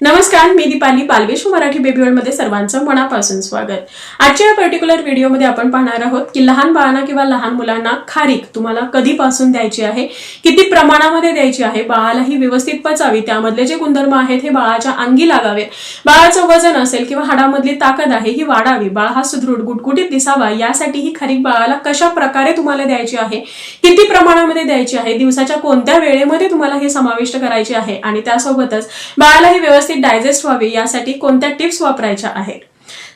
नमस्कार मी दीपाली बालविश्व मराठी बेबी मध्ये सर्वांचं मनापासून स्वागत. आजच्या या पर्टिक्युलर व्हिडिओमध्ये आपण पाहणार आहोत की लहान बाळांना किंवा लहान मुलांना खारीक तुम्हाला कधीपासून द्यायची आहे किती प्रमाणामध्ये द्यायची आहे बाळाला ही व्यवस्थित पचावी त्यामधले जे गुणधर्म आहेत हे बाळाच्या अंगी लागावेत बाळाचं वजन असेल किंवा हाडामधली ताकद आहे ही वाढावी. बाळ हा सुदृढ गुटगुटीत दिसावा यासाठी ही खारीक बाळाला कशा प्रकारे तुम्हाला द्यायची आहे किती प्रमाणामध्ये द्यायची आहे दिवसाच्या कोणत्या वेळेमध्ये तुम्हाला हे समाविष्ट करायचे आहे आणि त्यासोबतच बाळाला ही व्यवस्थित डायजेस्ट व्हावी यासाठी कोणत्या टिप्स वापरायच्या आहेत?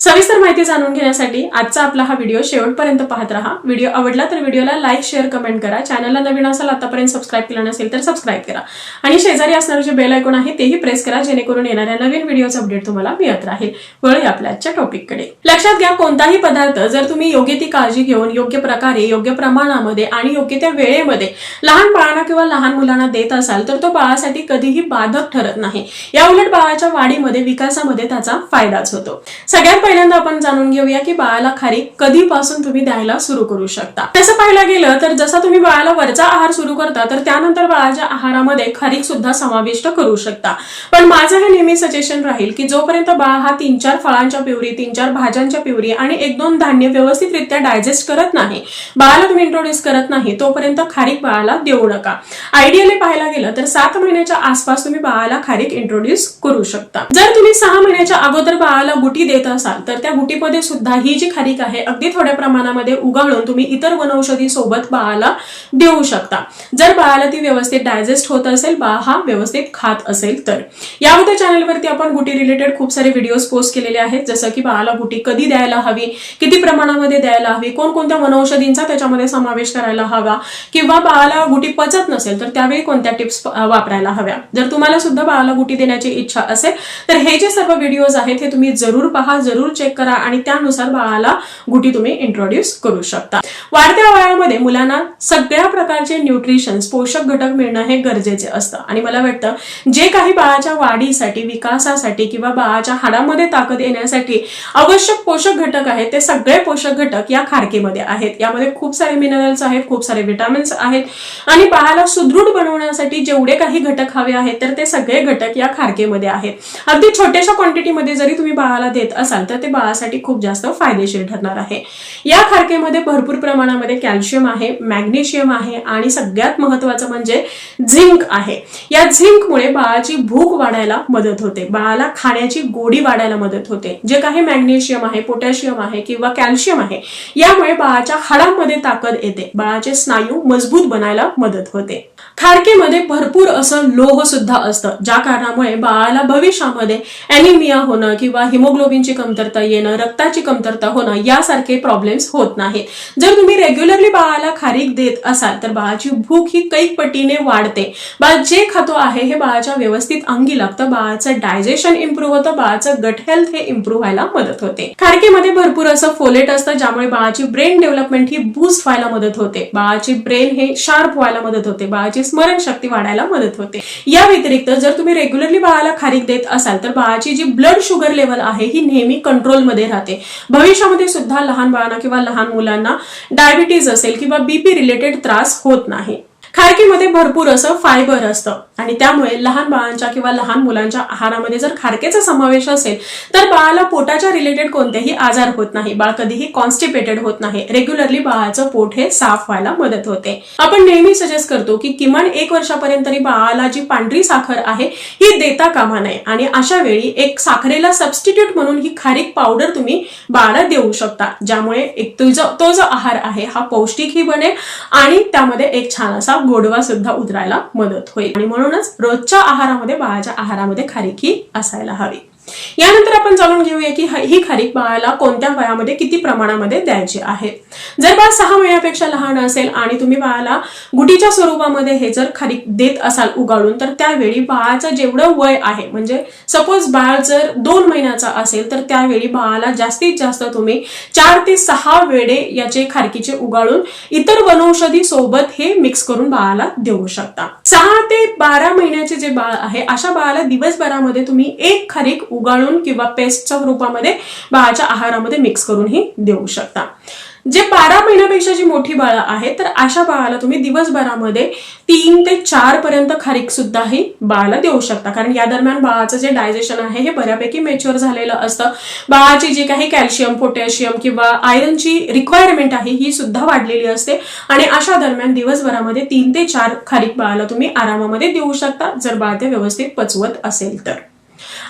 सविस्तर माहिती जाणून घेण्यासाठी आजचा आपला हा व्हिडिओ शेवटपर्यंत पाहत राहा. व्हिडिओ आवडला तर व्हिडिओला लाईक शेअर कमेंट करा. चॅनलला नवीन असाल आतापर्यंत सबस्क्राईब केलं नसेल तर सबस्क्राईब करा. आणि शेजारी असणारं जे बेल आयकॉन आहे तेही प्रेस करा जेणेकरून येणाऱ्या नवीन व्हिडिओचं अपडेट तुम्हाला मिळत राहील. वळूया आपल्या आजच्या टॉपिककडे लक्षात घ्या कोणताही पदार्थ जर तुम्ही योग्य ती काळजी घेऊन योग्य प्रकारे योग्य प्रमाणामध्ये आणि योग्य त्या वेळेमध्ये लहान बाळांना किंवा लहान मुलांना देत असाल तर तो बाळासाठी कधीही बाधक ठरत नाही. या उलट बाळाच्या वाढीमध्ये विकासामध्ये त्याचा फायदाच होतो. सगळ्यात पहिल्यांदा आपण जाणून घेऊया की बाळाला खारीक कधीपासून तुम्ही द्यायला सुरू करू शकता. तसं पाहायला गेलं तर जसा तुम्ही बाळाला वरचा आहार सुरू करता तर त्यानंतर बाळाच्या आहारामध्ये खारीक सुद्धा समाविष्ट करू शकता. पण माझं हे नेहमी सजेशन राहील की जोपर्यंत बाळ हा तीन चार फळांच्या पिवरी तीन चार भाज्यांच्या पिवरी आणि एक दोन धान्य व्यवस्थितरित्या डायजेस्ट करत नाही बाळाला तुम्ही इंट्रोड्यूस करत नाही तोपर्यंत खारीक बाळाला देऊ नका. आयडियली पाहायला गेलं तर सात महिन्याच्या आसपास तुम्ही बाळाला खारीक इंट्रोड्यूस करू शकता. जर तुम्ही सहा महिन्याच्या अगोदर बाळाला गुटी देत असाल तर त्या गुटीमध्ये सुद्धा ही जी खारीक आहे अगदी थोड्या प्रमाणामध्ये उगाळून तुम्ही इतर वनौषधी सोबत बाळाला देऊ शकता. जर बाळाला ती व्यवस्थित डायजेस्ट होत असेल बाळ हा व्यवस्थित खात असेल तर. यामध्ये चॅनलवरती आपण गुटी रिलेटेड खूप सारे व्हिडिओज पोस्ट केलेले आहेत जसं की बाळाला गुटी कधी द्यायला हवी किती प्रमाणामध्ये द्यायला हवी कोणकोणत्या वनौषधींचा त्याच्यामध्ये समावेश करायला हवा किंवा बाळाला गुटी पचत नसेल तर त्यावेळी कोणत्या टिप्स वापरायला हव्या? जर तुम्हाला सुद्धा बाळाला गुटी देण्याची इच्छा असेल तर हे जे सर्व व्हिडिओज आहेत हे तुम्ही जरूर पहा. जरूर चेक करा आणि त्यानुसार बाळाला गुटी तुम्ही इंट्रोड्यूस करू शकता. वाढत्या वयामध्ये मुलांना सगळ्या प्रकारचे न्यूट्रिशन पोषक घटक मिळणं हे गरजेचे असतं. आणि मला वाटतं जे काही बाळाच्या वाढीसाठी विकासासाठी किंवा बाळाच्या हाडामध्ये ताकद येण्यासाठी आवश्यक पोषक घटक आहेत ते सगळे पोषक घटक या खारकेमध्ये आहेत. यामध्ये खूप सारे मिनरल्स आहेत खूप सारे विटामिन्स आहेत. आणि बाळाला सुदृढ बनवण्यासाठी जेवढे काही घटक हवे आहेत तर ते सगळे घटक या खारकेमध्ये आहेत. अगदी छोट्याशा क्वांटिटीमध्ये जरी तुम्ही बाळाला देत असाल तर ते बाळासाठी खूप जास्त फायदेशीर ठरणार आहे. या खारकेमध्ये भरपूर प्रमाणामध्ये कॅल्शियम आहे मॅग्नेशियम आहे आणि सगळ्यात महत्वाचं म्हणजे झिंक आहे. या झिंकमुळे बाळाची भूक वाढायला मदत होते. बाळाला खाण्याची गोडी वाढायला मदत होते. जे काही मॅग्नेशियम आहे पोटॅशियम आहे किंवा कॅल्शियम आहे यामुळे बाळाच्या हाडांमध्ये ताकद येते. बाळाचे स्नायू मजबूत बनायला मदत होते. खारकेमध्ये भरपूर असं लोह सुद्धा असतं. ज्या कारणामुळे बाळाला भविष्यामध्ये अॅनिमिया होणं किंवा हिमोग्लोबिनची कमतरता येणं रक्ताची कमतरता होणं यासारखे प्रॉब्लेम्स होत नाहीत. जर तुम्ही रेग्युलरली बाळाला खारीक देत असाल तर बाळाची भूक ही कैक पटीने वाढते. बाळ जे खातो आहे हे बाळाच्या व्यवस्थित अंगी लागतं. बाळाचं डायजेशन इम्प्रूव्ह होतं बाळाचं गट हेल्थ हे इम्प्रूव्ह व्हायला मदत होते. खारकेमध्ये भरपूर असं फोलेट असतं ज्यामुळे बाळाची ब्रेन डेव्हलपमेंट ही बूस्ट व्हायला मदत होते. बाळाची ब्रेन हे शार्प व्हायला मदत होते. बाळाची स्मरणशक्ती वाढायला मदत होते. या व्यतिरिक्त जर तुम्ही रेग्युलरली बाळाला खारीक देत असाल तर बाळाची जी ब्लड शुगर लेवल आहे ही नेहमी कंट्रोलमध्ये राहते. भविष्यामध्ये सुद्धा लहान बाळांना किंवा लहान मुलांना डायबिटीज असेल किंवा बीपी रिलेटेड त्रास होत नाही. खारकीमध्ये भरपूर असं फायबर असतं. आणि त्यामुळे लहान बाळांच्या किंवा लहान मुलांच्या आहारामध्ये जर खारकेचा समावेश असेल तर बाळाला पोटाच्या रिलेटेड कोणतेही आजार होत नाही. बाळ कधीही कॉन्स्टिपेटेड होत नाही. रेग्युलरली बाळाचं पोट हे साफ व्हायला मदत होते. आपण नेहमी सजेस्ट करतो की किमान एक वर्षापर्यंत तरी बाळाला जी पांढरी साखर आहे ही देता कामा नये. आणि अशा वेळी एक साखरेला सबस्टिट्यूट म्हणून ही खारीक पावडर तुम्ही बाळाला देऊ शकता. ज्यामुळे एक तुझं तो जो आहार आहे हा पौष्टिकही बनेल आणि त्यामध्ये एक छान असा गोडवा सुद्धा उतरायला मदत होईल. आणि म्हणूनच रोजच्या आहारामध्ये बाळाच्या आहारामध्ये खारीक असायला हवी. यानंतर आपण जाणून घेऊया की ही खारीक बाळाला कोणत्या वयामध्ये किती प्रमाणामध्ये द्यायची आहे. जर बाळ सहा महिन्यापेक्षा लहान असेल आणि तुम्ही बाळाला गुटीच्या स्वरूपामध्ये हे जर खारीक देत असाल उगाळून तर त्यावेळी बाळाचं जेवढं वय आहे म्हणजे सपोज बाळ जर दोन महिन्याचा असेल तर त्यावेळी बाळाला जास्तीत जास्त तुम्ही चार ते सहा वेळे याचे खारकीचे उगाळून इतर वनौषधी सोबत हे मिक्स करून बाळाला देऊ शकता. सहा ते बारा महिन्याचे जे बाळ आहे अशा बाळाला दिवसभरामध्ये तुम्ही एक खारीक उगाळून किंवा पेस्टच्या रूपामध्ये बाळाच्या आहारामध्ये मिक्स करूनही देऊ शकता. जे बारा महिन्यापेक्षा जी मोठी बाळं आहेत तर अशा बाळाला तुम्ही दिवसभरामध्ये तीन ते चार पर्यंत खारीक सुद्धाही बाळाला देऊ शकता. कारण या दरम्यान बाळाचं जे डायजेशन आहे हे बऱ्यापैकी मेच्युअर झालेलं असतं. बाळाची जी काही कॅल्शियम पोटॅशियम किंवा आयरनची रिक्वायरमेंट आहे ही सुद्धा वाढलेली असते. आणि अशा दरम्यान दिवसभरामध्ये तीन ते चार खारीक बाळाला तुम्ही आरामामध्ये देऊ शकता जर बाळ ते व्यवस्थित पचवत असेल तर.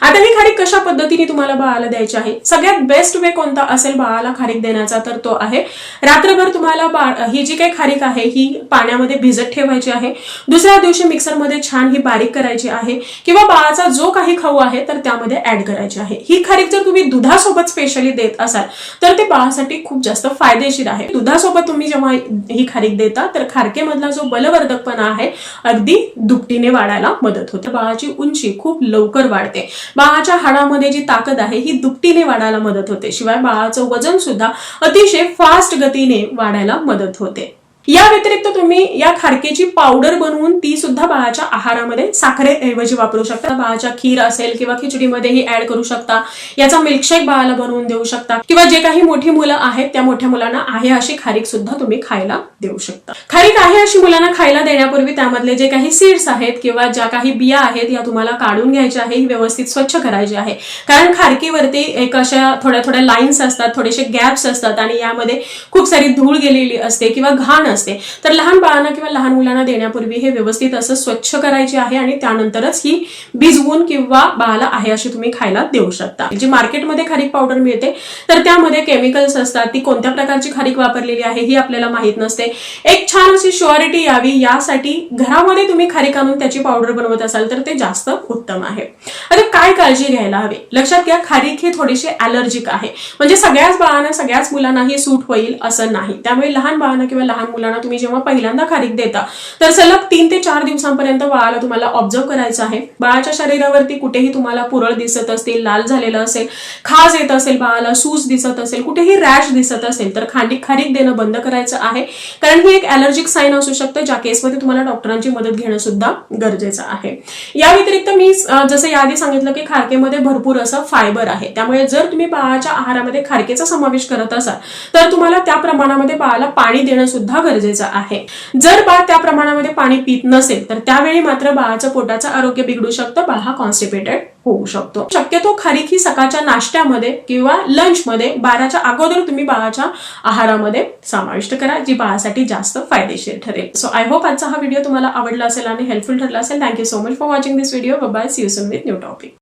आता ही खारीक कशा पद्धतीने तुम्हाला बाळाला द्यायची आहे? सगळ्यात बेस्ट वे कोणता असेल बाळाला खारीक देण्याचा तर तो आहे रात्रभर तुम्हाला बाळ ही जी काही खारीक आहे ही पाण्यामध्ये भिजत ठेवायची आहे. दुसऱ्या दिवशी मिक्सरमध्ये छान ही बारीक करायची आहे. किंवा बाळाचा जो काही खाऊ आहे तर त्यामध्ये ऍड करायची आहे. ही खारीक जर तुम्ही दुधासोबत स्पेशली देत असाल तर ते बाळासाठी खूप जास्त फायदेशीर आहे. दुधासोबत तुम्ही जेव्हा ही खारीक देता तर खारकेमधला जो बलवर्धकपणा आहे अगदी दुपटीने वाढायला मदत होते. बाळाची उंची खूप लवकर वाढते. बाळाच्या हाडामध्ये जी ताकद आहे ही दुपटीने वाढायला मदत होते. शिवाय बाळाचं वजन सुद्धा अतिशय फास्ट गतीने वाढायला मदत होते. या व्यतिरिक्त तुम्ही या खारकेची पावडर बनवून ती सुद्धा बाळाच्या आहारामध्ये साखरेऐवजी वापरू शकता. बाळाच्या खीर असेल किंवा खिचडीमध्येही ऍड करू शकता. याचा मिल्कशेक बाळाला बनवून देऊ शकता. किंवा जे काही मोठी मुलं आहेत त्या मोठ्या मुलांना आहे अशी खारीक सुद्धा तुम्ही खायला देऊ शकता. खारीक आहे अशी मुलांना खायला देण्यापूर्वी त्यामधले जे काही सीड्स आहेत किंवा ज्या काही बिया आहेत या तुम्हाला काढून घ्यायच्या आहे व्यवस्थित स्वच्छ करायची आहे. कारण खारकीवरती एक अशा थोड्या थोड्या लाईन्स असतात थोडेसे गॅप्स असतात आणि यामध्ये खूप सारी धूळ गेलेली असते किंवा घाण असते. तर लहान बाळांना किंवा लहान मुलांना देण्यापूर्वी हे व्यवस्थित असं स्वच्छ करायचे आहे आणि त्यानंतरच ही भिजवून किंवा बाळाला आहे अशी तुम्ही खायला देऊ शकता. जी मार्केटमध्ये खारीक पावडर मिळते तर त्यामध्ये केमिकल्स असतात ती कोणत्या प्रकारची खारीक वापरलेली आहे ही आपल्याला माहीत नसते. एक छान अशी शुअरिटी यावी यासाठी घरामध्ये तुम्ही खारीक आणून त्याची पावडर बनवत असाल तर ते जास्त उत्तम आहे. आता काय काळजी घ्यायला हवी? लक्षात घ्या खारीक ही थोडीशी अलर्जिक आहे. म्हणजे सगळ्याच बाळांना सगळ्याच मुलांना ही सूट होईल असं नाही. त्यामुळे लहान बाळांना किंवा लहान मुलांना तुम्ही जेव्हा पहिल्यांदा खारीक देता तर सलग तीन ते चार दिवसांपर्यंत बाळाला तुम्हाला ऑब्झर्व करायचं आहे. बाळाच्या शरीरावरती कुठेही तुम्हाला पुरळ दिसत असतील लाल झालेलं असेल खाज येत असेल बाळाला सूज दिसत असेल कुठेही रॅश दिसत असेल तर खांडी खारीक देणं बंद करायचं आहे. कारण ही एक अलर्जिक साईन असू शकतं. ज्या केसमध्ये तुम्हाला डॉक्टरांची मदत घेणं सुद्धा गरजेचं आहे. या व्यतिरिक्त मी जसं याआधी सांगितलं की खारकेमध्ये भरपूर असं फायबर आहे. त्यामुळे जर तुम्ही बाळाच्या आहारामध्ये खारकेचा समावेश करत असाल तर तुम्हाला त्या प्रमाणामध्ये बाळाला पाणी देणं सुद्धा गरजेचं आहे. जर बाळ त्या प्रमाणामध्ये पाणी पित नसेल तर त्यावेळी मात्र बाळाचं पोटाचं आरोग्य बिघडू शकतं बाळ हा कॉन्स्टिपेटेड होऊ शकतो. शक्यतो खारीक ही सकाळच्या नाश्त्यामध्ये किंवा लंचमध्ये बाराच्या अगोदर तुम्ही बाळाच्या आहारामध्ये समाविष्ट करा जी बाळासाठी जास्त फायदेशीर ठरेल. सो आय होप आजचा हा व्हिडिओ तुम्हाला आवडला असेल आणि हेल्पफुल ठरला असेल. Thank you so much for watching this video bye see you soon with new topic